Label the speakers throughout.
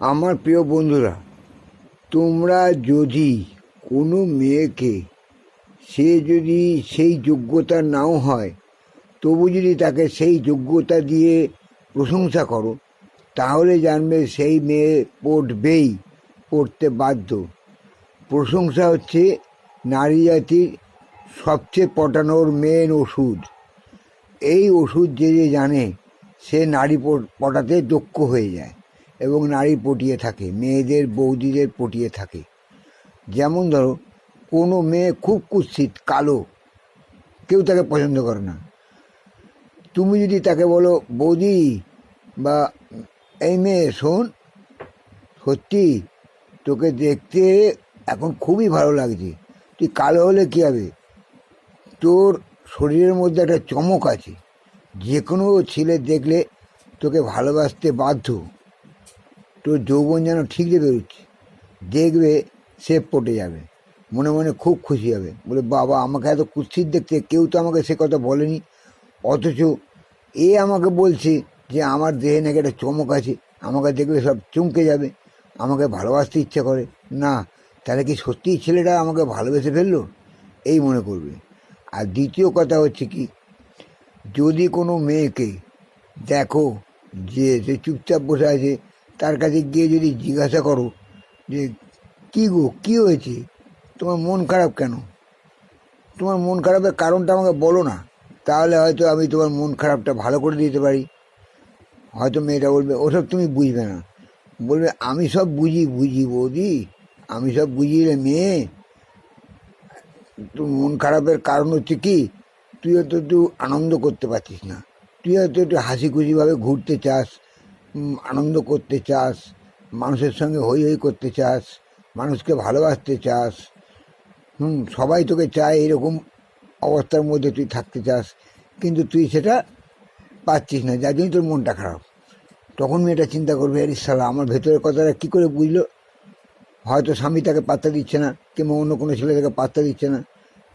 Speaker 1: আমার প্রিয় বন্ধুরা, তোমরা যদি কোনো মেয়েকে সে যদি সেই যোগ্যতা নাও হয়, তবু যদি তাকে সেই যোগ্যতা দিয়ে প্রশংসা করো, তাহলে জানবে সেই মেয়ে পড়বেই, পড়তে বাধ্য। প্রশংসা হচ্ছে নারী জাতির সবচেয়ে পটানোর মেন ওষুধ। এই ওষুধ যে যে জানে, সে নারী পট- পটাতে দক্ষ হয়ে যায়। এবং নারী পটিয়ে থাকে, মেয়েদের, বৌদিদের পটিয়ে থাকে। যেমন ধরো, কোনো মেয়ে খুব কুৎসিত, কালো, কেউ তাকে পছন্দ করে না। তুমি যদি তাকে বলো, বৌদি বা এই মেয়ে, শোন, সত্যি তোকে দেখতে এখন খুবই ভালো লাগছে। তুই কালো হলে কী হবে? তোর শরীরের মধ্যে একটা চমক আছে। যে কোনো ছেলে দেখলে তোকে ভালোবাসতে বাধ্য। তোর যৌবন যেন ঠিক যে বেরোচ্ছে। দেখবে সে পটে যাবে। মনে মনে খুব খুশি হবে। বলে, বাবা, আমাকে এত কুৎসিত দেখতে। কেউ তো আমাকে সে কথা বলেনি। অথচ এ আমাকে বলছে যে, আমার দেহে নাকি একটা চমক আছে। আমাকে দেখলে সব চমকে যাবে। আমাকে ভালোবাসতে ইচ্ছে করে। না, তাহলে কি সত্যিই ছেলেটা আমাকে ভালোবেসে ফেলল? এই মনে করবে। আর দ্বিতীয় কথা হচ্ছে কি, যদি কোনো মেয়েকে দেখো যে সে চুপচাপ বসে আছে তার কাছে গিয়ে যদি জিজ্ঞাসা করো যে, কী গো, কী হয়েছে? তোমার মন খারাপ কেন? তোমার মন খারাপের কারণটা আমাকে বলো না। তাহলে হয়তো আমি তোমার মন খারাপটা ভালো করে দিতে পারি। হয়তো মেয়েটা বলবে, ওসব তুমি বুঝবে না। বলবে, আমি সব বুঝি বুঝি বৌদি। আমি সব বুঝি রে মেয়ে। তোর মন খারাপের কারণ হচ্ছে কি? তুই হয়তো একটু আনন্দ করতে পারছিস না। তুই হয়তো একটু হাসি খুশিভাবে ঘুরতে চাস। আনন্দ করতে চাস, মানুষের সঙ্গে হই হই করতে চাস, মানুষকে ভালোবাসতে চাস, হুম, সবাই তোকে চায় এরকম অবস্থার মধ্যে তুই থাকতে চাস, কিন্তু তুই সেটা পাচ্ছিস না, যার জন্যই তোর মনটা খারাপ। তখন মেয়েটা চিন্তা করবে, আরে সালা আমার ভেতরের কথাটা কী করে বুঝলো? হয়তো স্বামী তাকে পাত্তা দিচ্ছে না, কিংবা অন্য কোনো ছেলে তাকে পাত্তা দিচ্ছে না।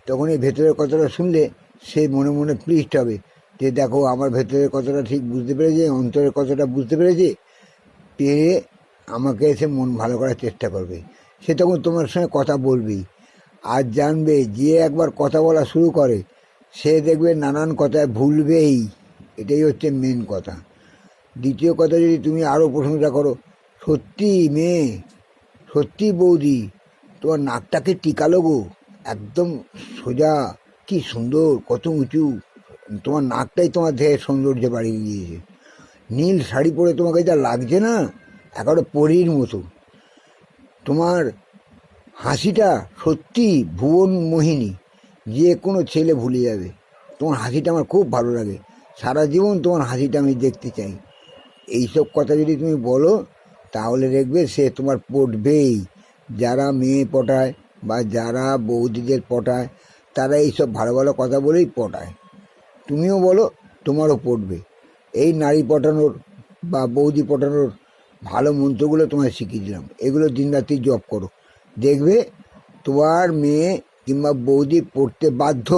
Speaker 1: তখন এই ভেতরের কথাটা শুনলে সে মনে মনে প্লিজড হবে। যে দেখো আমার ভেতরের কথাটা ঠিক বুঝতে পেরেছে অন্তরের কথাটা বুঝতে পেরেছে, পেরে আমাকে এসে মন ভালো করার চেষ্টা করবে। সে তখন তোমার সঙ্গে কথা বলবেই আর জানবে যে একবার কথা বলা শুরু করে, সে দেখবে নানান কথায় ভুলবেই। এটাই হচ্ছে মেন কথা। দ্বিতীয় কথা, যদি তুমি আরও প্রশংসা করো, সত্যি মেয়ে, সত্যি বৌদি, তোমার নাকটাকে টিকালো গো, একদম সোজা, কি সুন্দর, কত উঁচু। তোমার নাকটাই তোমার দেহের সৌন্দর্য বাড়িয়ে দিয়েছে। নীল শাড়ি পরে তোমাকে যা লাগছে না, একেবারে পরীর মতো। তোমার হাসিটা সত্যি ভুবন মোহিনী, যে কোনো ছেলে ভুলে যাবে। তোমার হাসিটা আমার খুব ভালো লাগে। সারা জীবন তোমার হাসিটা আমি দেখতে চাই। এইসব কথা যদি তুমি বলো, তাহলে দেখবে সে তোমার পটবেই যারা মেয়ে পটায় বা যারা বৌদিদের পটায়, তারা এইসব ভালো ভালো কথা বলেই পটায়। তুমিও বলো, তোমারও পড়বে। এই নারী পটানোর বা বৌদি পটানোর ভালো মন্ত্রগুলো তোমায় শিখিয়ে দিলাম। এগুলো দিনরাত্রি জপ করো। দেখবে, তোমার মেয়ে কিংবা বৌদি পড়তে বাধ্য